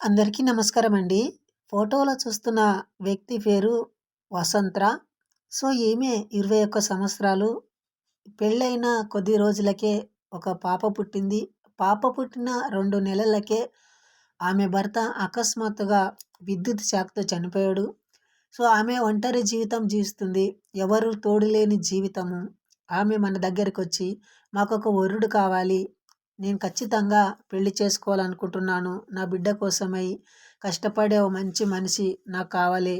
అందరికీ నమస్కారం అండి ఫోటోలో చూస్తున్న వ్యక్తి పేరు వసంత్ర. సో ఈమె ఇరవై ఒక్క సంవత్సరాలు. పెళ్ళైన కొద్ది రోజులకే ఒక పాప పుట్టింది. పాప పుట్టిన రెండు నెలలకే ఆమె భర్త అకస్మాత్తుగా విద్యుత్ శాఖతో చనిపోయాడు. సో ఆమె ఒంటరి జీవితం జీవిస్తుంది. ఎవరు తోడులేని జీవితము. ఆమె మన దగ్గరికి వచ్చి మాకు ఒక వరుడు కావాలి. నేను ఖచ్చితంగా పెళ్ళి చేసుకోవాలనుకుంటున్నాను. నా బిడ్డ కోసమై కష్టపడే ఓ మంచి మనిషి నాకు కావాలి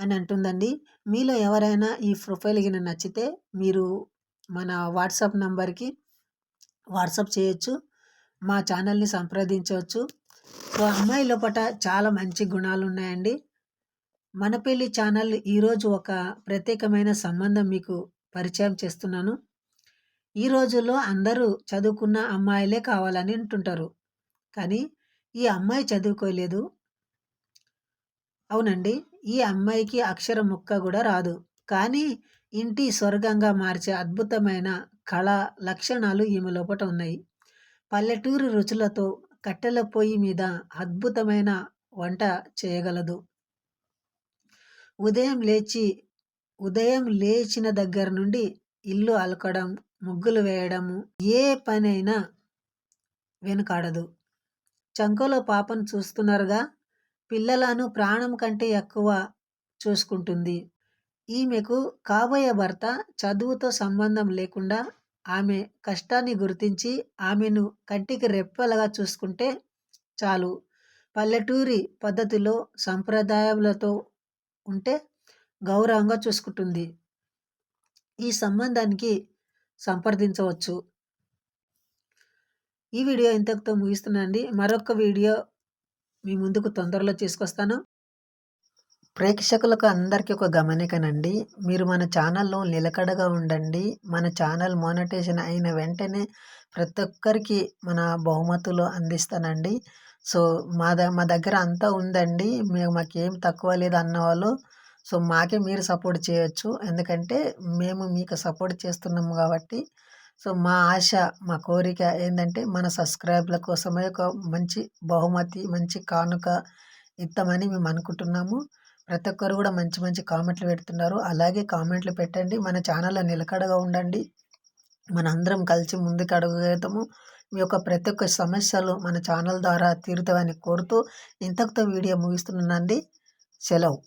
అని అంటుందండి. మీలో ఎవరైనా ఈ ప్రొఫైల్ కింద నచ్చితే మీరు మన వాట్సాప్ నంబర్కి వాట్సాప్ చేయొచ్చు మా ఛానల్ని సంప్రదించవచ్చు. సో అమ్మాయి లోపల చాలా మంచి గుణాలు ఉన్నాయండి. మన పెళ్ళి ఛానల్ ఈరోజు ఒక ప్రత్యేకమైన సంబంధం మీకు పరిచయం చేస్తున్నాను. ఈ రోజుల్లో అందరూ చదువుకున్న అమ్మాయిలే కావాలని అంటుంటారు. కానీ ఈ అమ్మాయి చదువుకోలేదు. అవునండి ఈ అమ్మాయికి అక్షరం ముక్క కూడా రాదు. కానీ ఇంటి స్వర్గంగా మార్చే అద్భుతమైన కళ లక్షణాలు ఈమె లోపల ఉన్నాయి. పల్లెటూరు రుచులతో కట్టెల పొయ్యి మీద అద్భుతమైన వంట చేయగలదు. ఉదయం లేచి ఉదయం లేచిన దగ్గర నుండి ఇల్లు అలకడం ముగ్గులు వేయడము ఏ పనైనా వెనుకాడదు. చంకలో పాపను చూస్తున్నారుగా? పిల్లలను ప్రాణం కంటే ఎక్కువ చూసుకుంటుంది. ఈమెకు కాబోయే భర్త చదువుతో సంబంధం లేకుండా ఆమె కష్టాన్ని గుర్తించి ఆమెను కంటికి రెప్పలుగా చూసుకుంటే చాలు. పల్లెటూరి పద్ధతిలో సంప్రదాయాలతో ఉంటే గౌరవంగా చూసుకుంటుంది. ఈ సంబంధానికి సంప్రదించవచ్చు. ఈ వీడియో ఇంతకుతో ముగిస్తున్నానండి మరొక వీడియో మీ ముందుకు తొందరలో తీసుకొస్తాను. ప్రేక్షకులకు అందరికీ ఒక గమనికనండి. మీరు మన ఛానల్లో నిలకడగా ఉండండి. మన ఛానల్ మోనటైజేషన్ అయిన వెంటనే ప్రతి ఒక్కరికి మన బహుమతులు అందిస్తానండి. సో మా ద మా దగ్గర అంతా ఉందండి. మేము మాకేం తక్కువ లేదు అన్నవాళ్ళు సో మాకే మీరు సపోర్ట్ చేయొచ్చు. ఎందుకంటే మేము మీకు సపోర్ట్ చేస్తున్నాము కాబట్టి. సో మా ఆశ మా కోరిక ఏంటంటే మన సబ్స్క్రైబ్ల కోసమే ఒక మంచి బహుమతి మంచి కానుక ఇస్తామని మేము అనుకుంటున్నాము. ప్రతి ఒక్కరు కూడా మంచి మంచి కామెంట్లు పెడుతున్నారు. అలాగే కామెంట్లు పెట్టండి. మన ఛానల్లో నిలకడగా ఉండండి. మన అందరం కలిసి ముందుకు అడుగుతాము. మీ యొక్క ప్రతి ఒక్క సమస్యలు మన ఛానల్ ద్వారా తీరుతామని కోరుతూ ఇంతకుతో వీడియో ముగిస్తున్నానండి. సెలవు.